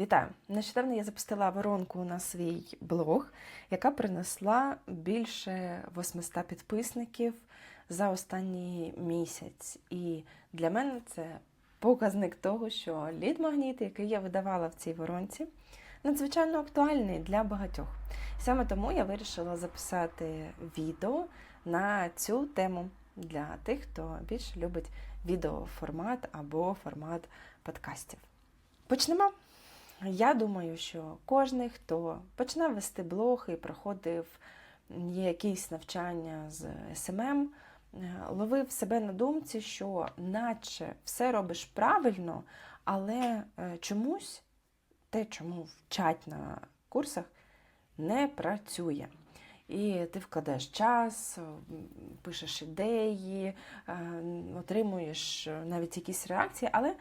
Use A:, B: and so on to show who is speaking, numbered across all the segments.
A: Вітаю! Нещодавно я запустила воронку на свій блог, яка принесла більше 800 підписників за останній місяць. І для мене це показник того, що лід-магніт, який я видавала в цій воронці, надзвичайно актуальний для багатьох. Саме тому я вирішила записати відео на цю тему для тих, хто більше любить відеоформат або формат подкастів. Почнемо. Я думаю, що кожен, хто починав вести блог і проходив якісь навчання з СММ, ловив себе на думці, що наче все робиш правильно, але е, чомусь те, чому вчать на курсах, не працює. І ти вкладаєш час, пишеш ідеї, е, отримуєш навіть якісь реакції, але е,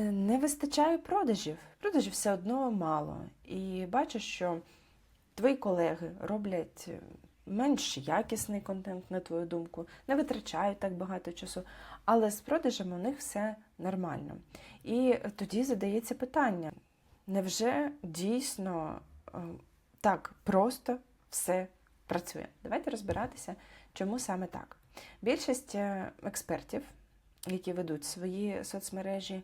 A: не вистачає продажів. Продажів все одно мало. І бачиш, що твої колеги роблять менш якісний контент, на твою думку, не витрачають так багато часу, але з продажами у них все нормально. І тоді задається питання: невже дійсно е, так просто все працює? Давайте розбиратися, чому саме так. Більшість е, експертів, які ведуть свої соцмережі,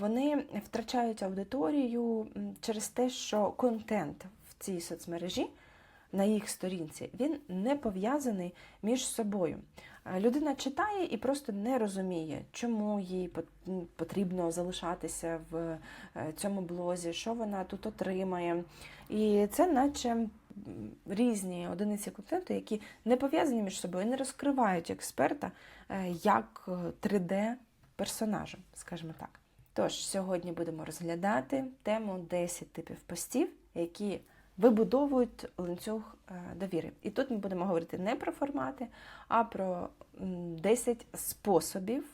A: вони втрачають аудиторію через те, що контент в цій соцмережі на їх сторінці він не пов'язаний між собою. Людина читає і просто не розуміє, чому їй потрібно залишатися в е, цьому блозі, що вона тут отримає. І це, наче різні одиниці контенту, які не пов'язані між собою, не розкривають експерта е, як е, 3D персонажем, скажімо так. Тож, сьогодні будемо розглядати тему 10 типів постів, які вибудовують ланцюг е, довіри. І тут ми будемо говорити не про формати, а про 10 способів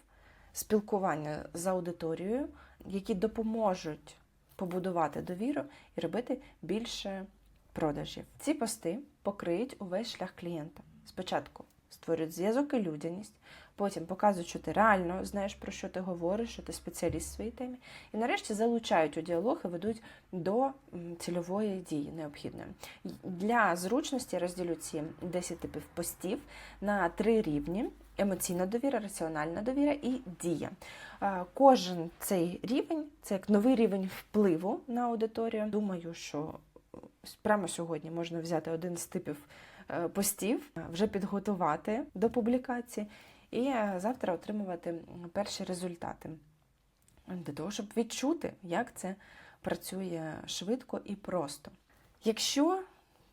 A: спілкування з аудиторією, які допоможуть побудувати довіру і робити більше продажів. Ці пости покриють увесь шлях клієнта. Спочатку створюють зв'язок і людяність, потім показують, що ти реально знаєш, про що ти говориш, що ти спеціаліст в своїй темі. І нарешті залучають у діалог і ведуть до цільової дії необхідної. Для зручності розділю ці 10 типів постів на три рівні. Емоційна довіра, раціональна довіра і дія. Кожен цей рівень це як новий рівень впливу на аудиторію. Думаю, що прямо сьогодні можна взяти один з типів Е, постів, вже підготувати до публікації, і е, завтра отримувати перші результати для того, щоб відчути, як це працює швидко і просто. Якщо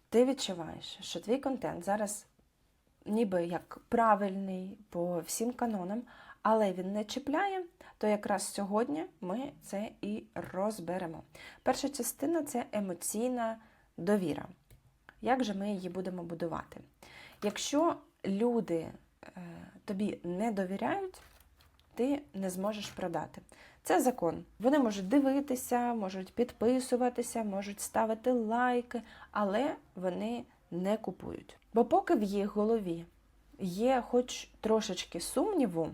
A: ти відчуваєш, що твій контент зараз ніби як правильний по всім канонам, але він не чіпляє, то якраз сьогодні ми це і розберемо. Перша частина це емоційна довіра. Як же ми її будемо будувати? Якщо люди е, тобі не довіряють, ти не зможеш продати. Це закон. Вони можуть дивитися, можуть підписуватися, можуть ставити лайки, але вони не купують. Бо поки в їх голові є хоч трошечки сумніву,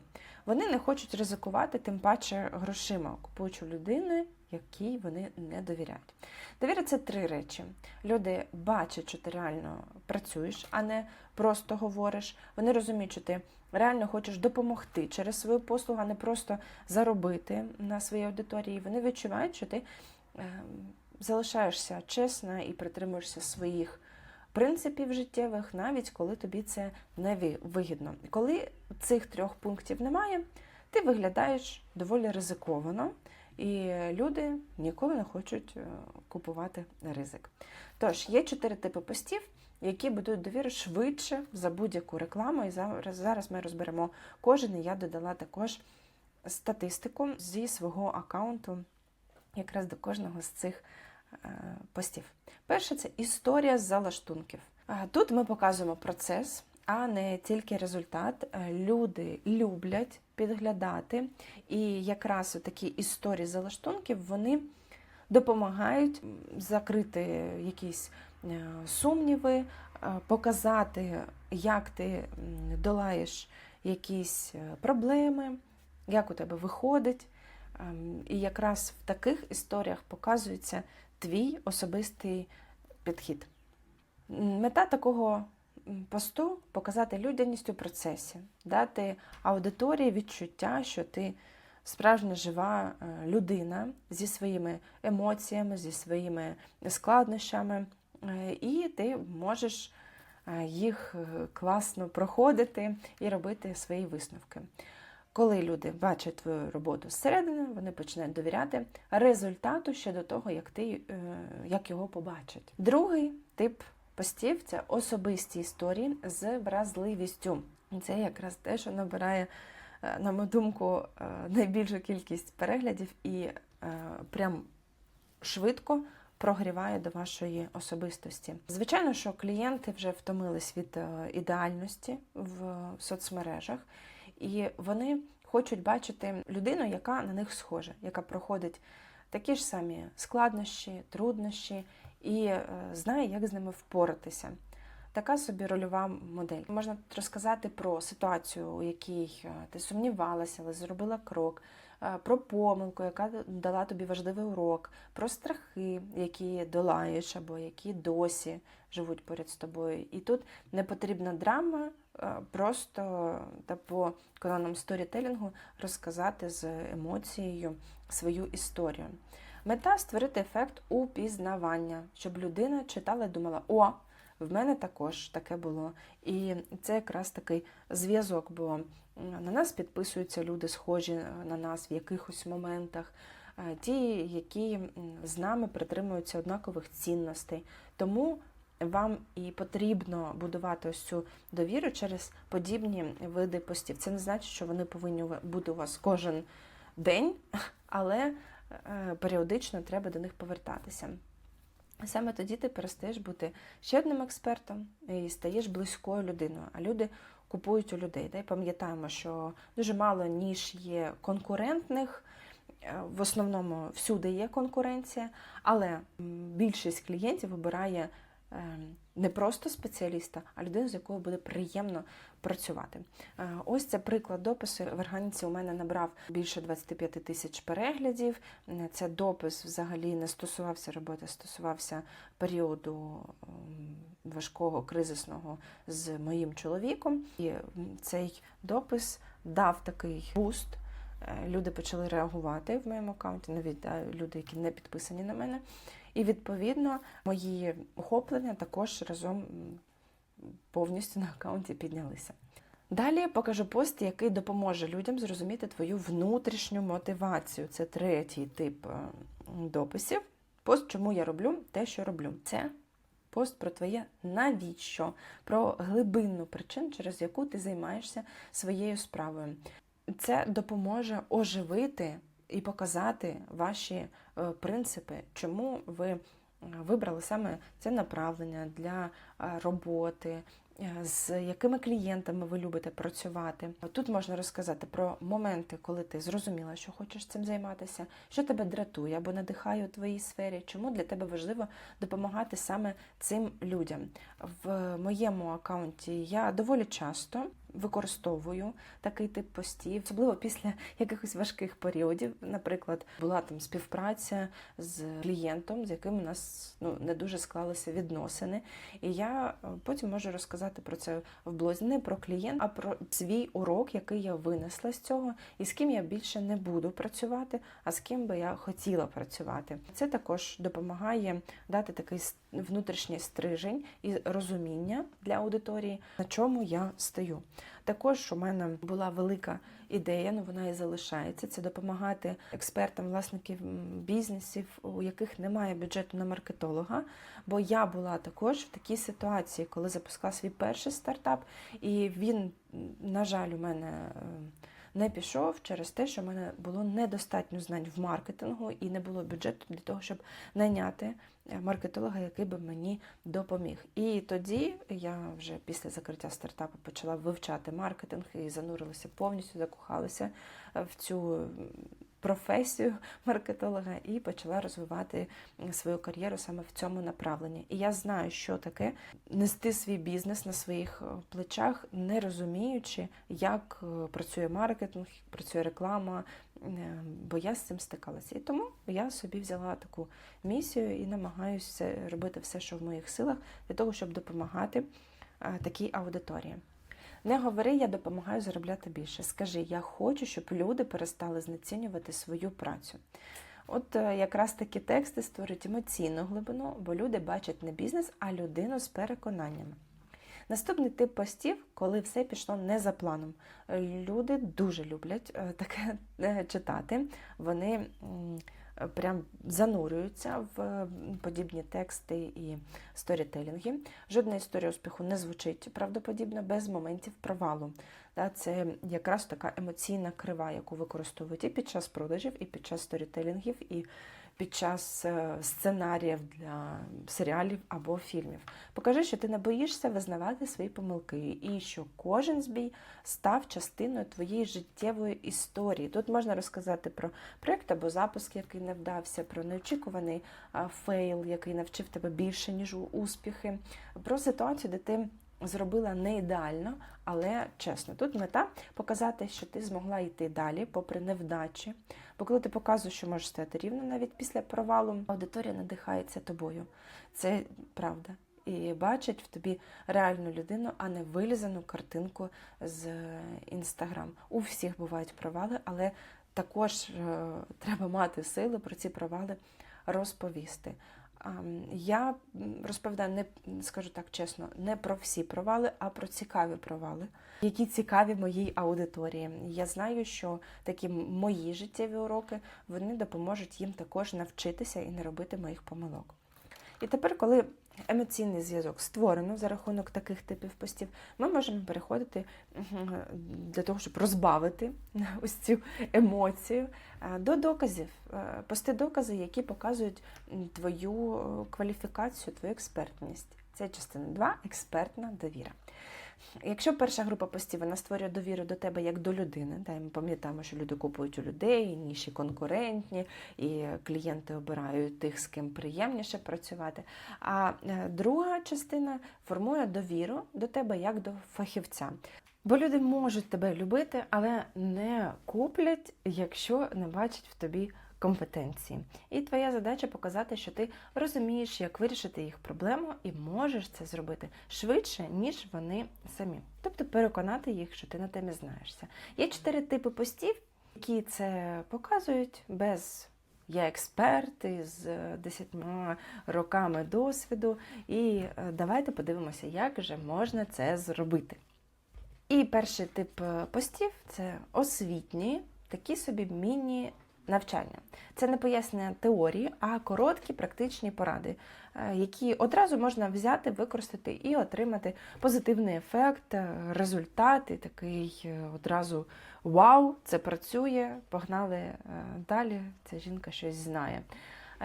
A: вони не хочуть ризикувати, тим паче грошима, купуючи людини, якій вони не довіряють. Довіра це три речі. Люди бачать, що ти реально працюєш, а не просто говориш. Вони розуміють, що ти реально хочеш допомогти через свою послугу, а не просто заробити на своїй аудиторії. Вони відчувають, що ти е, залишаєшся чесна і притримуєшся своїх. Принципів життєвих, навіть коли тобі це не вигідно. Коли цих трьох пунктів немає, ти виглядаєш доволі ризиковано, і люди ніколи не хочуть е, купувати ризик. Тож, є чотири типи постів, які будують довіру швидше за будь-яку рекламу. І зараз, зараз ми розберемо кожен, і я додала також статистику зі свого аккаунту якраз до кожного з цих е, постів. Перше це історія з залаштунків. Тут ми показуємо процес, а не тільки результат. Е, люди люблять підглядати, і якраз такі історії залаштунків вони допомагають закрити якісь е, сумніви, е, показати, як ти долаєш якісь проблеми, як у тебе виходить. Ем, І якраз в таких історіях показується твій особистий підхід. Мета такого посту показати людяність у процесі, дати аудиторії відчуття, що ти справжня жива е, людина зі своїми емоціями, зі своїми складнощами, е, і ти можеш е, їх класно проходити і робити свої висновки. Коли люди бачать твою роботу зсередини, вони починають довіряти результату ще до того, як ти як його побачать. Другий тип постів це особисті історії з вразливістю. Це якраз те, що набирає, е, на мою думку, е, найбільшу кількість переглядів і е, прям швидко прогріває до вашої особистості. Звичайно, що клієнти вже втомились від ідеальності в соцмережах, і вони хочуть бачити людину, яка на них схожа, яка проходить такі ж самі складнощі, труднощі і е, знає, як з ними впоратися. Така собі рольова модель. Можна розказати про ситуацію, у якій е, ти сумнівалася, але зробила крок, е, про помилку, яка дала тобі важливий урок, про страхи, які долаєш або які досі живуть поряд з тобою. І тут не потрібна драма, просто та по канонам сторітелінгу розказати з емоцією свою історію. Мета створити ефект упізнавання, щоб людина читала і думала: о, в мене також таке було. І це якраз такий зв'язок, бо на нас підписуються люди, схожі на нас в якихось моментах, е, ті, які з нами притримуються однакових цінностей. Тому вам і потрібно будувати ось цю довіру через подібні види постів. Це не значить, що вони повинні бути у вас кожен день, але е, періодично треба до них повертатися. Саме тоді ти перестаєш бути ще одним експертом і стаєш близькою людиною. А люди купують у людей. Да? І пам'ятаємо, що дуже мало ніж є конкурентних. Е, В основному всюди є конкуренція, але більшість клієнтів вибирає е, не просто спеціаліста, а людину, з якою буде приємно працювати. Е, Ось це приклад допису. В органіці у мене набрав більше 25 тисяч переглядів. Е, Це допис взагалі не стосувався роботи, стосувався періоду ем, важкого кризисного з моїм чоловіком. І цей допис дав такий буст. Е, Люди почали реагувати в моєму аккаунті, навіть люди, які не підписані на мене. І відповідно мої охоплення також разом повністю на аккаунті піднялися. Далі покажу пост, який допоможе людям зрозуміти твою внутрішню мотивацію. Це третій тип е, дописів. Пост, чому я роблю те, що роблю. Це пост про твоє навіщо, про глибинну причину, через яку ти займаєшся своєю справою. Це допоможе оживити і показати ваші е, принципи, чому ви е, вибрали саме це направлення для е, роботи, з якими клієнтами ви любите працювати. Тут можна розказати про моменти, коли ти зрозуміла, що хочеш цим займатися, що тебе дратує або надихає у твоїй сфері, чому для тебе важливо допомагати саме цим людям. В моєму аккаунті я доволі часто використовую такий тип постів, особливо після якихось важких періодів. Наприклад, була там співпраця з клієнтом, з яким у нас ну не дуже склалися відносини. І я е, потім можу розказати про це в блозі не про клієнта, а про свій урок, який я винесла з цього, і з ким я більше не буду працювати, а з ким би я хотіла працювати. Це також допомагає дати такий внутрішній стрижень і розуміння для аудиторії, на чому я стою. Також у мене була велика ідея, ну вона і залишається. Це допомагати експертам, власників бізнесів, у яких немає бюджету на маркетолога. Бо я була також в такій ситуації, коли запускала свій перший стартап, і він, на жаль, у мене. Не пішов через те, що в мене було недостатньо знань в маркетингу і не було бюджету для того, щоб найняти е, маркетолога, який би мені допоміг. І тоді я вже після закриття стартапу почала вивчати маркетинг і занурилася повністю, закохалася в цю професію маркетолога і почала розвивати свою кар'єру саме в цьому направленні. І я знаю, що таке нести свій бізнес на своїх е, плечах, не розуміючи, як е, працює маркетинг, працює реклама, е, бо я з цим стикалася. І тому я собі взяла таку місію і намагаюся робити все, що в моїх силах, для того, щоб допомагати такій аудиторії. Не говори, я допомагаю заробляти більше. Скажи, я хочу, щоб люди перестали знецінювати свою працю. От е, якраз такі тексти створюють емоційну глибину, бо люди бачать не бізнес, а людину з переконаннями. Наступний тип постів, коли все пішло не за планом. Е, Люди дуже люблять е, таке читати. Вони прям занурюються в е, подібні тексти і сторітелінги. Жодна історія успіху не звучить правдоподібно без моментів провалу. Це якраз така емоційна крива, яку використовують і під час продажів, і під час сторітелінгів, і під час е, сценаріїв для серіалів або фільмів. Покажи, що ти не боїшся визнавати свої помилки, і що кожен збій став частиною твоєї життєвої історії. Тут можна розказати про проєкт або запуск, який не вдався, про неочікуваний фейл, який навчив тебе більше, ніж успіхи, про ситуацію, де ти зробила не ідеально, але чесно. Тут мета показати, що ти змогла йти далі, попри невдачі. Бо коли ти показуєш, що можеш стояти рівно навіть після провалу, аудиторія надихається тобою. Це правда. І бачать в тобі реальну людину, а не вилізану картинку з інстаграм. У всіх бувають провали, але також е, треба мати сили про ці провали розповісти. Я розповідаю не скажу так чесно, не про всі провали, а про цікаві провали, які цікаві моїй аудиторії. Я знаю, що такі мої життєві уроки вони допоможуть їм також навчитися і не робити моїх помилок. І тепер, коли емоційний зв'язок створено за рахунок таких типів постів, ми можемо переходити для того, щоб розбавити ось цю емоцію е, до доказів. Е, Пости докази, які показують твою е, кваліфікацію, твою експертність. Це частина 2 експертна довіра. Якщо перша група постів вона створює довіру до тебе як до людини, да, ми пам'ятаємо, що люди купують у людей, ніші конкурентні, і клієнти обирають тих, з ким приємніше працювати. А е, друга частина формує довіру до тебе як до фахівця. Бо люди можуть тебе любити, але не куплять, якщо не бачать в тобі компетенції. І твоя задача показати, що ти розумієш, як вирішити їх проблему, і можеш це зробити швидше, ніж вони самі. Тобто переконати їх, що ти на темі знаєшся. Є чотири типи постів, які це показують без. Я експерт із е, десятьма роками досвіду, і е, давайте подивимося, як же можна це зробити. І перший тип е, постів це освітні, такі собі міні-навчання. Це не пояснення теорії, а короткі практичні поради, е, які одразу можна взяти, використати і отримати позитивний ефект, е, результат, і такий е, одразу вау, це працює, погнали далі, ця жінка щось знає.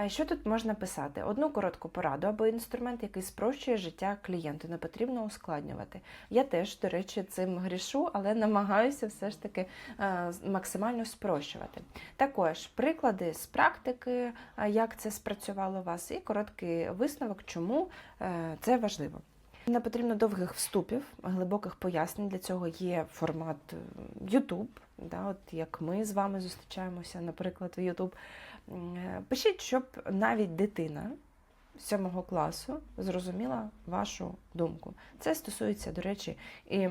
A: Що тут можна писати? Одну коротку пораду або інструмент, який спрощує життя клієнту, не потрібно ускладнювати. Я теж, до речі, цим грішу, але намагаюся все ж таки е, максимально спрощувати. Також приклади з практики, е, як це спрацювало у вас, і короткий висновок, чому е, це важливо. Не потрібно довгих вступів, глибоких пояснень. Для цього є формат е, YouTube, да, от як ми з вами зустрічаємося, наприклад, в YouTube. Е, Пишіть, щоб навіть дитина сьомого класу зрозуміла вашу думку. Це стосується, до речі, і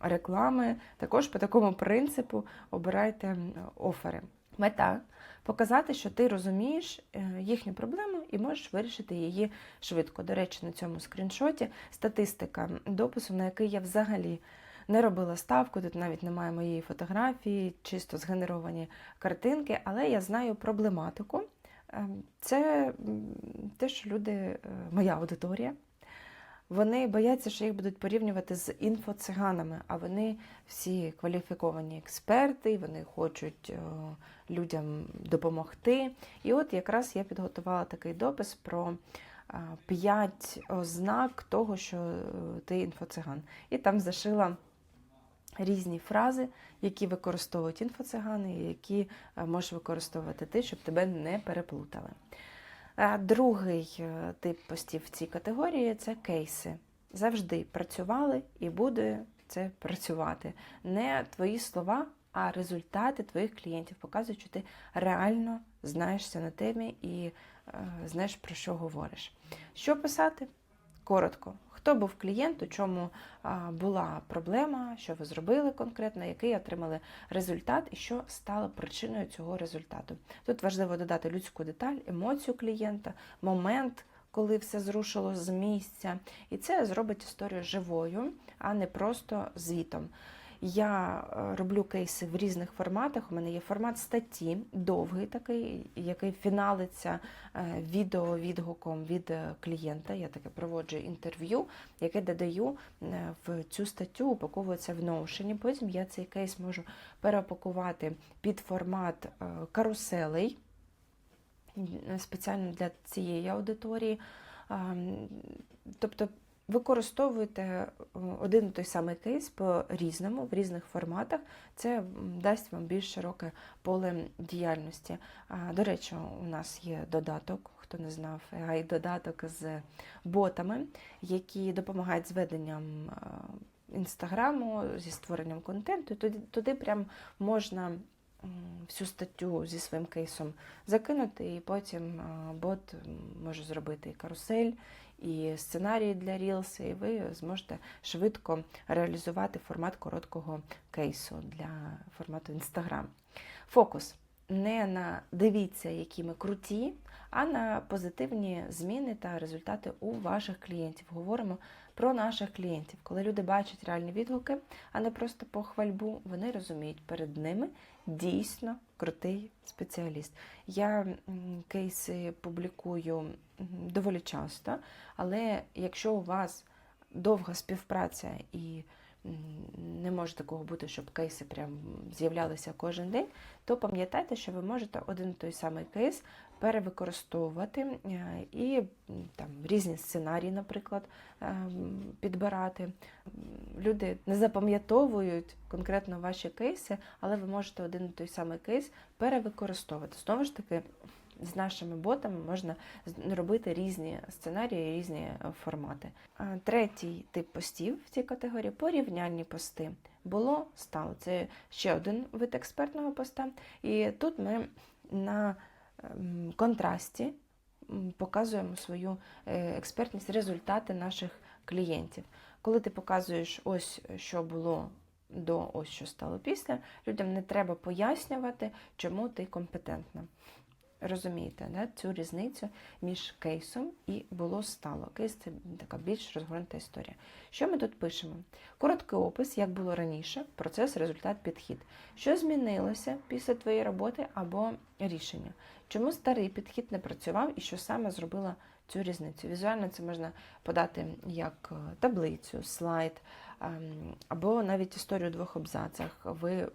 A: реклами. Також по такому принципу обирайте офери. Мета показати, що ти розумієш е, їхню проблему і можеш вирішити її швидко. До речі, на цьому скріншоті статистика допису, на який я взагалі не робила ставку, тут навіть немає моєї фотографії, чисто згенеровані картинки, але я знаю проблематику. Е, Це те, що люди, е, моя аудиторія, вони бояться, що їх будуть порівнювати з інфоциганами, а вони всі кваліфіковані експерти, вони хочуть е, людям допомогти. І от якраз я підготувала такий допис про е, п'ять ознак того, що е, ти інфоциган. І там зашила різні фрази, які використовують інфоцигани, які можеш використовувати ти, щоб тебе не переплутали. Е, Другий е, тип постів в цій категорії це кейси. Завжди працювали і буде це працювати. Не твої слова, а результати твоїх клієнтів показують, що ти реально знаєшся на темі і е, знаєш про що говориш. Що писати? Коротко. Хто був клієнт, у чому була проблема, що ви зробили конкретно, який отримали результат і що стало причиною цього результату. Тут важливо додати людську деталь, емоцію клієнта, момент, коли все зрушило з місця. І це зробить історію живою, а не просто звітом. Я е, роблю кейси в різних форматах. У мене є формат статті, довгий такий, який фіналиться е, відеовідгуком від е, клієнта. Я таке проводжу інтерв'ю, яке додаю в цю статтю, упаковується в Notion. Потім я цей кейс можу переопакувати під формат каруселей спеціально для цієї аудиторії. Тобто використовуйте е, один і той самий кейс по-різному, в різних форматах. Це дасть вам більш широке поле діяльності. До речі, у нас є додаток, хто не знав, а й додаток з ботами, які допомагають з веденням е, інстаграму, зі створенням контенту. Туди, туди прям можна всю статтю зі своїм кейсом закинути, і потім е, бот може зробити і карусель, і сценарії для Reels, і ви зможете швидко реалізувати формат короткого кейсу для формату Instagram. Фокус не на дивіться, які ми круті, а на позитивні зміни та результати у ваших клієнтів. Говоримо про наших клієнтів. Коли люди бачать реальні відгуки, а не просто похвальбу, вони розуміють, перед ними дійсно крутий спеціаліст. Я кейси публікую доволі часто, але якщо у вас довга співпраця і не може такого бути, щоб кейси прям з'являлися кожен день, то пам'ятайте, що ви можете один і той самий кейс перевикористовувати е, і там різні сценарії, наприклад, е, підбирати. Люди не запам'ятовують конкретно ваші кейси, але ви можете один і той самий кейс перевикористовувати. Знову ж таки, з нашими ботами можна робити різні сценарії, різні е, формати. Третій тип постів в цій категорії порівняльні пости. Було, стало. Це ще один вид експертного поста. І тут ми на контрасті показуємо свою е, експертність, результати наших клієнтів. Коли ти показуєш ось що було до, ось що стало після, людям не треба пояснювати, чому ти компетентна. Розумієте, да? цю різницю між кейсом і було стало. Кейс це така більш розгорнута історія. Що ми тут пишемо? Короткий опис, як було раніше, процес, результат, підхід. Що змінилося після твоєї роботи або рішення? Чому старий підхід не працював і що саме зробило цю різницю? Візуально це можна подати як е, таблицю, слайд, ем, або навіть історію в двох абзацах. Ви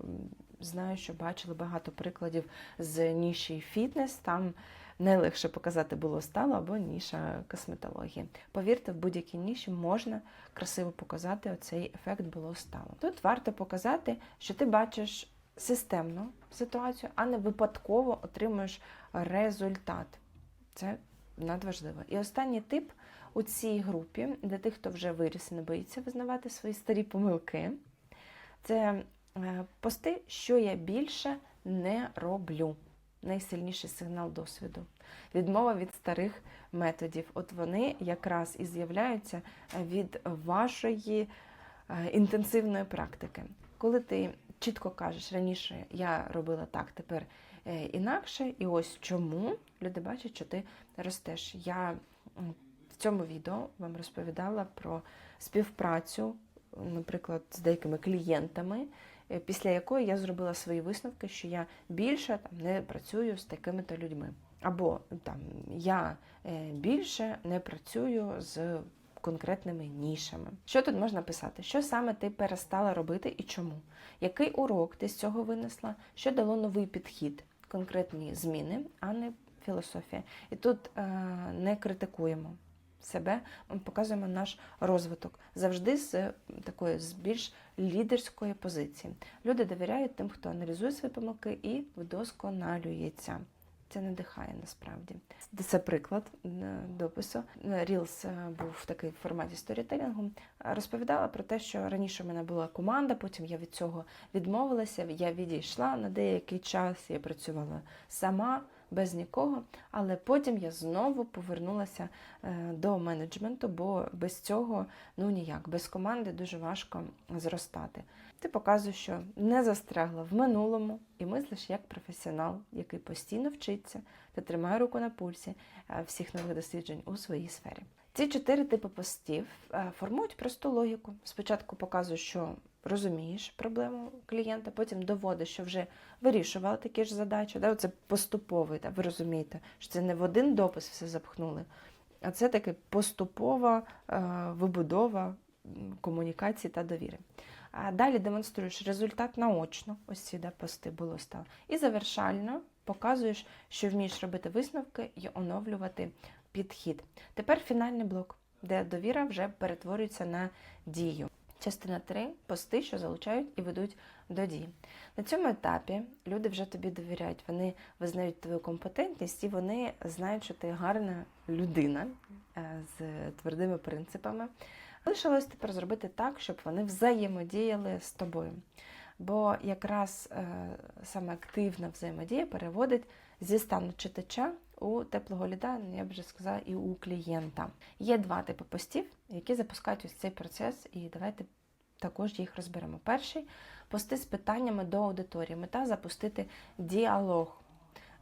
A: знаю, що бачили багато прикладів з ніші фітнес. Там найлегше показати було стало або ніша косметології. Повірте, в будь-якій ніші можна красиво показати оцей ефект було стало. Тут варто показати, що ти бачиш системну ситуацію, а не випадково отримуєш результат. Це надважливо. І останній тип у цій групі для тих, хто вже виріс і не боїться визнавати свої старі помилки. Це пости, що я більше не роблю. Найсильніший сигнал досвіду. Відмова від старих методів. От вони якраз і з'являються від вашої е, інтенсивної практики. Коли ти чітко кажеш, раніше я робила так, тепер е, інакше, і ось чому люди бачать, що ти ростеш. Я в цьому відео вам розповідала про співпрацю, наприклад, з деякими клієнтами, е, після якої я зробила свої висновки, що я більше там, не працюю з такими-то людьми. Або там я е, більше не працюю з конкретними нішами. Що тут можна писати? Що саме ти перестала робити і чому? Який урок ти з цього винесла? Що дало новий підхід, конкретні зміни, а не філософія. І тут е, не критикуємо. Себе, ми показуємо наш розвиток завжди з е, такої з більш лідерської позиції. Люди довіряють тим, хто аналізує свої помилки і вдосконалюється. Це надихає насправді. Це приклад е, допису. Reels е, був в такий форматі сторітелінгу. Розповідала про те, що раніше в мене була команда, потім я від цього відмовилася. Я відійшла на деякий час, я працювала сама. Без нікого, але потім я знову повернулася е, до менеджменту, бо без цього ну ніяк, без команди дуже важко зростати. Ти показуєш, що не застрягла в минулому і мислиш як професіонал, який постійно вчиться та тримає руку на пульсі е, всіх нових досліджень у своїй сфері. Ці чотири типи постів е, формують просту логіку. Спочатку показуєш, що розумієш проблему клієнта, потім доводиш, що вже вирішувала такі ж задачі. Да? Це поступовий, да? ви розумієте, що це не в один допис все запхнули, а це таки поступова е, вибудова комунікації та довіри. А далі демонструєш результат наочно, ось ці да, пости було стало. І завершально показуєш, що вмієш робити висновки і оновлювати підхід. Тепер фінальний блок, де довіра вже перетворюється на дію. Частина 3 пости, що залучають і ведуть до дії. На цьому етапі люди вже тобі довіряють, вони визнають твою компетентність і вони знають, що ти гарна людина е, з твердими принципами. Лишилось тепер зробити так, щоб вони взаємодіяли з тобою. Бо якраз е, саме активна взаємодія переводить зі стану читача у теплого ліда, я б вже сказала, і у клієнта. Є два типи постів, які запускають ось цей процес, і давайте також їх розберемо. Перший пости з питаннями до аудиторії. Мета запустити діалог.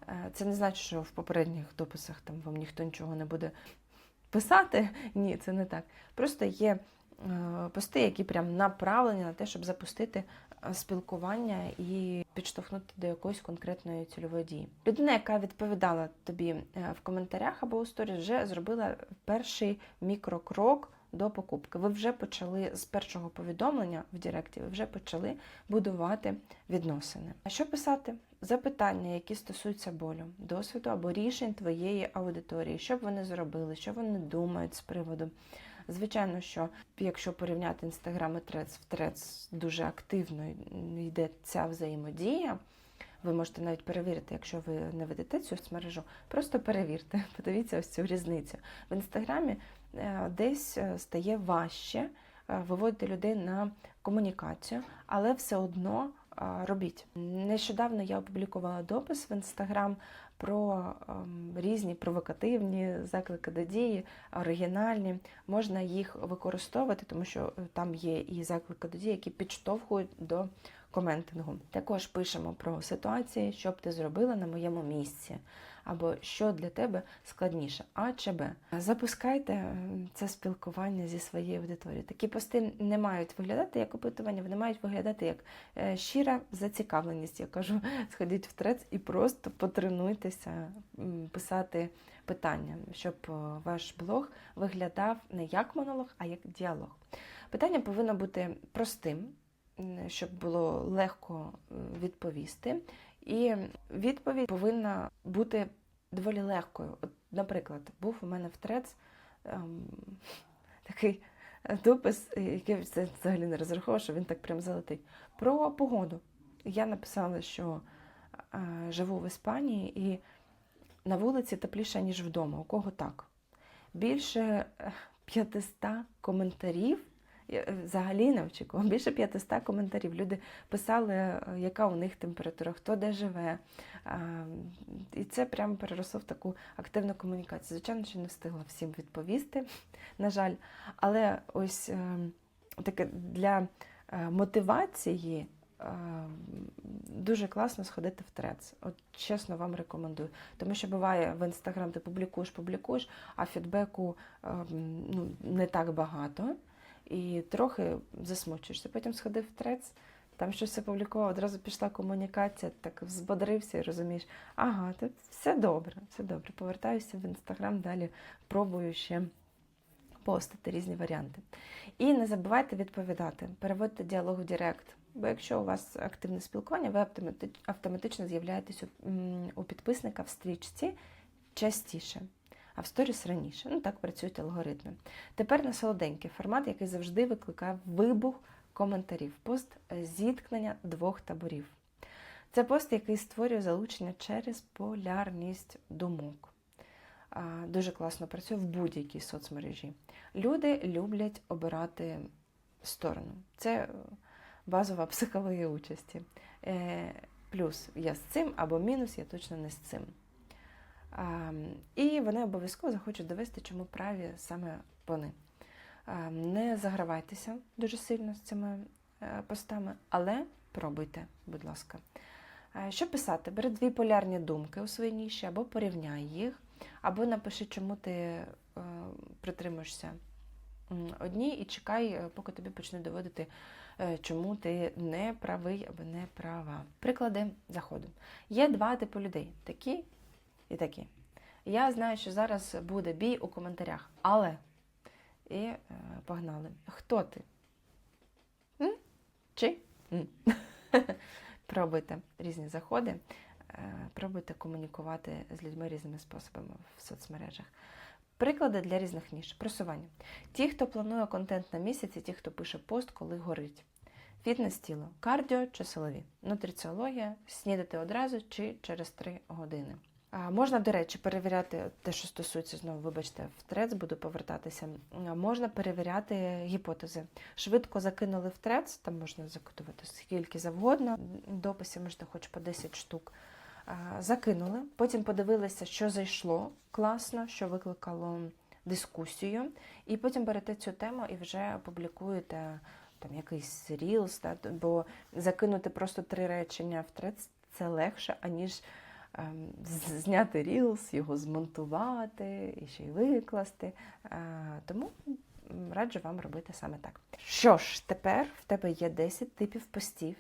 A: Е, Це не значить, що в попередніх дописах там вам ніхто нічого не буде писати. Ні, це не так. Просто є е, пости, які прям направлені на те, щоб запустити спілкування і підштовхнути до якоїсь конкретної цільової дії. Людина, яка відповідала тобі е, в коментарях або у сторіс, вже зробила перший мікрокрок до покупки. Ви вже почали з першого повідомлення в Директі, ви вже почали будувати відносини. А що писати? Запитання, які стосуються болю, досвіду або рішень твоєї аудиторії, що б вони зробили, що вони думають з приводу. Звичайно, що якщо порівняти інстаграм і трец, в трец дуже активно йде ця взаємодія. Ви можете навіть перевірити, якщо ви не ведете цю соцмережу, просто перевірте, подивіться ось цю різницю. В інстаграмі е, десь е, стає важче е, виводити людей на комунікацію, але все одно робіть. Нещодавно я опублікувала допис в інстаграм про ем, різні провокативні заклики до дії, оригінальні. Можна їх використовувати, тому що е, там є і заклики до дії, які підштовхують до коментингу. Також пишемо про ситуації, що б ти зробила на моєму місці, або що для тебе складніше, А чи Б. Запускайте це спілкування зі своєю аудиторією. Такі пости не мають виглядати як опитування, вони мають виглядати як е, щира зацікавленість. Я кажу, сходіть в трец і просто потренуйтеся писати питання, щоб е, ваш блог виглядав не як монолог, а як діалог. Питання повинно бути простим, щоб було легко е, відповісти. І відповідь повинна бути доволі легкою. От, наприклад, був у мене в трец ем, такий допис, який це взагалі не розраховував, що він так прям залетить. Про погоду. Я написала, що е, живу в Іспанії і на вулиці тепліше, ніж вдома. У кого так? Більше е, 500 коментарів. Е, взагалі не очікувала. Більше 500 коментарів. Люди писали, е, яка у них температура, хто де живе. І це прямо переросло в таку активну комунікацію. Звичайно, що не встигла всім відповісти, на жаль. Але ось е, таке для мотивації. Дуже класно сходити в трец. От чесно вам рекомендую. Тому що буває в інстаграм ти публікуєш, публікуєш, а фідбеку е, ну, не так багато і трохи засмучуєшся. Потім сходив в трец, там щось опублікував, одразу пішла комунікація, так взбодрився і розумієш, ага, тут все добре, все добре. Повертаюся в інстаграм, далі пробую ще постити різні варіанти. І не забувайте відповідати, переводьте діалог в Директ. Бо якщо у вас активне спілкування, ви автомати- автоматично з'являєтесь у підписника в стрічці частіше. А в сторіс раніше. Ну так працюють алгоритми. Тепер на солоденький формат, який завжди викликає вибух коментарів. Пост зіткнення двох таборів. Це пост, який створює залучення через полярність думок. Дуже класно працює в будь-якій соцмережі. Люди люблять обирати сторону. Це е, базова психологія участі. Е, Плюс я з цим або мінус, я точно не з цим. І вони обов'язково захочуть довести, чому праві саме вони. Не загравайтеся дуже сильно з цими е, постами, але пробуйте, будь ласка. Е, Що писати? Бери дві полярні думки у своїй ніші, або порівняй їх, або напиши, чому ти е, притримуєшся одній, і чекай, поки тобі почнуть доводити, чому ти не правий або не права. Приклади заходу. Є два типи людей: такі і такі. Я знаю, що зараз буде бій у коментарях, але і е, погнали. Хто ти? М? Чи? М. Пробуйте різні заходи, е, пробуйте комунікувати з людьми різними способами в соцмережах. Приклади для різних ніж. Просування. Ті, хто планує контент на місяць, і ті, хто пише пост, коли горить. Фітнес тіло, кардіо чи силові, нутриціологія, снідати одразу чи через 3 години. Можна, до речі, перевіряти те, що стосується знову, вибачте, в трец буду повертатися. Можна перевіряти гіпотези. Швидко закинули в трец, там можна закидувати скільки завгодно. Дописів можете хоч по 10 штук. Закинули, потім подивилися, що зайшло класно, що викликало дискусію, і потім берете цю тему і вже публікуєте там якийсь рілс, бо закинути просто три речення в трец це легше, аніж зняти рілс, його змонтувати і ще й викласти. Е, Тому раджу вам робити саме так. Що ж, тепер в тебе є 10 типів постів,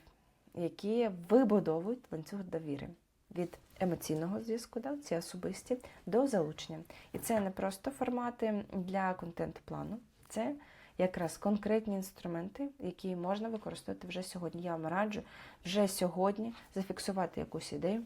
A: які вибудовують ланцюг довіри. Від емоційного зв'язку, да, ці особисті, до залучення. І це не просто формати для контент-плану, це якраз конкретні інструменти, які можна використовувати вже сьогодні. Я вам раджу вже сьогодні зафіксувати якусь ідею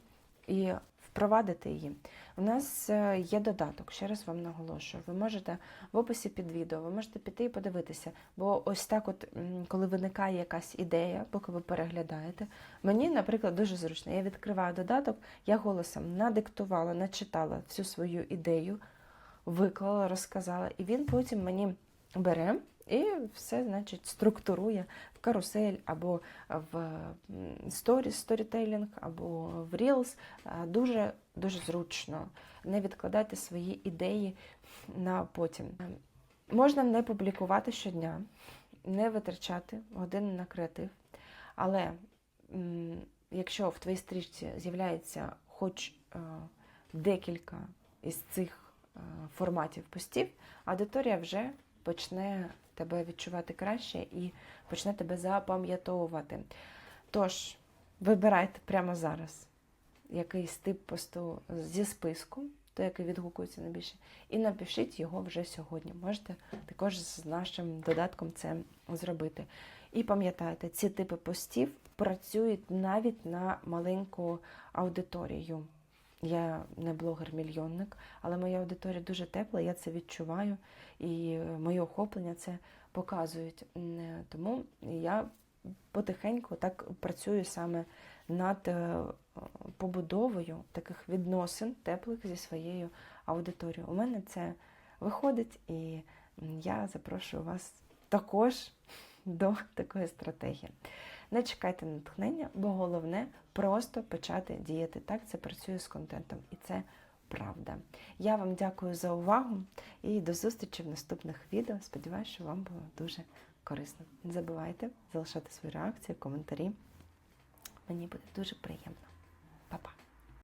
A: і впровадити її. У нас е, є додаток, ще раз вам наголошую. Ви можете в описі під відео, ви можете піти і подивитися. Бо ось так, от, коли виникає якась ідея, поки ви переглядаєте, мені, наприклад, дуже зручно. Я відкриваю додаток, я голосом надиктувала, начитала всю свою ідею, виклала, розказала, і він потім мені бере і все, значить, структурує в карусель або в сторіс, сторітейлінг, або в Reels. Дуже дуже зручно. Не відкладайте свої ідеї на потім. Можна не публікувати щодня, не витрачати години на креатив, але якщо в твоїй стрічці з'являється хоч е, декілька із цих е, форматів постів, аудиторія вже почне тебе відчувати краще і почне тебе запам'ятовувати. Тож, вибирайте прямо зараз якийсь тип посту зі списку, той, який відгукується найбільше, і напишіть його вже сьогодні. Можете також з нашим додатком це зробити. І пам'ятайте, ці типи постів працюють навіть на маленьку аудиторію. Я не блогер-мільйонник, але моя аудиторія дуже тепла, я це відчуваю, і моє охоплення це показують. Тому я потихеньку так працюю саме над е, побудовою таких відносин теплих зі своєю аудиторією. У мене це виходить, і я запрошую вас також до такої стратегії. Не чекайте натхнення, бо головне просто почати діяти. Так це працює з контентом, і це правда. Я вам дякую за увагу і до зустрічі в наступних відео. Сподіваюся, що вам було дуже корисно. Не забувайте залишати свої реакції, коментарі. Мені буде дуже приємно. Па-па!